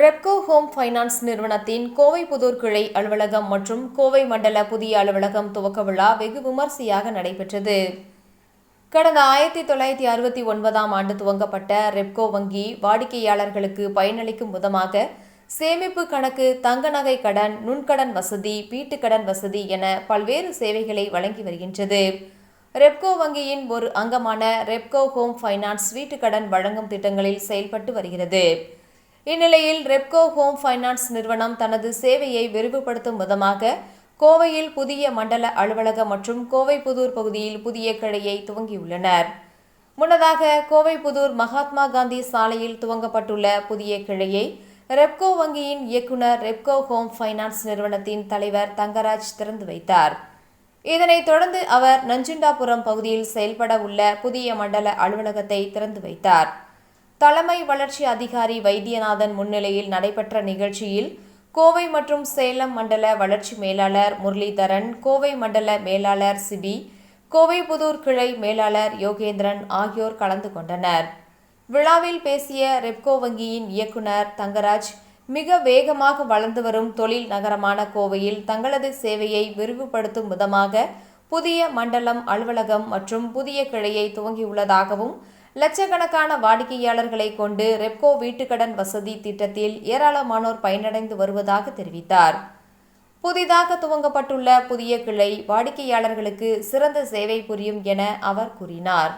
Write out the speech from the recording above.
Repco home finance நிறுவனத்தின் கோவை புதூர் கிளை அலுவலகம் மற்றும் கோவை மண்டல புதிய அலுவலகம் துவக்க விழா வெகு விமர்சையாக நடைபெற்றது. கடந்த ஆயிரத்தி தொள்ளாயிரத்தி அறுபத்தி ஒன்பதாம் ஆண்டு துவங்கப்பட்ட ரெப்கோ வங்கி வாடிக்கையாளர்களுக்கு பயனளிக்கும் விதமாக சேமிப்பு கணக்கு தங்க நகை கடன் நுண்கடன் வசதி வீட்டுக்கடன் வசதி என பல்வேறு சேவைகளை வழங்கி வருகின்றது. ரெப்கோ வங்கியின் ஒரு அங்கமான ரெப்கோ ஹோம் ஃபைனான்ஸ் வீட்டுக்கடன் வழங்கும் திட்டங்களில் செயல்பட்டு வருகிறது. இந்நிலையில் ரெப்கோ ஹோம் ஃபைனான்ஸ் நிறுவனம் தனது சேவையை விரிவுபடுத்தும் விதமாக கோவையில் புதிய மண்டல அலுவலகம் மற்றும் கோவை புதூர் பகுதியில் புதிய கிளையை துவங்கியுள்ளனர். முன்னதாக கோவை புதூர் மகாத்மா காந்தி சாலையில் துவங்கப்பட்டுள்ள புதிய கிளையை ரெப்கோ வங்கியின் இயக்குனர் ரெப்கோ ஹோம் ஃபைனான்ஸ் நிறுவனத்தின் தலைவர் தங்கராஜ் திறந்து வைத்தார். இதனைத் தொடர்ந்து அவர் நஞ்சுண்டாபுரம் பகுதியில் செயல்பட உள்ள புதிய மண்டல அலுவலகத்தை திறந்து வைத்தார். தலைமை வளர்ச்சி அதிகாரி வைத்தியநாதன் முன்னிலையில் நடைபெற்ற நிகழ்ச்சியில் கோவை மற்றும் சேலம் மண்டல வளர்ச்சி மேலாளர் முரளிதரன் கோவை மண்டல மேலாளர் சிபி கோவை புதூர் கிளை மேலாளர் யோகேந்திரன் ஆகியோர் கலந்து கொண்டனர். விழாவில் பேசிய ரெப்கோ வங்கியின் இயக்குனர் தங்கராஜ் மிக வேகமாக வளர்ந்து வரும் தொழில் நகரமான கோவையில் தங்களது சேவையை விரிவுபடுத்தும் விதமாக புதிய மண்டலம் அலுவலகம் மற்றும் புதிய கிளையை துவங்கியுள்ளதாகவும் லட்சக்கணக்கான வாடிக்கையாளர்களை கொண்டு ரெப்கோ வீட்டுக்கடன் வசதி திட்டத்தில் ஏராளமானோர் பயனடைந்து வருவதாக தெரிவித்தார். புதிதாக துவங்கப்பட்டுள்ள புதிய கிளை வாடிக்கையாளர்களுக்கு சிறந்த சேவை புரியும் என அவர் கூறினார்.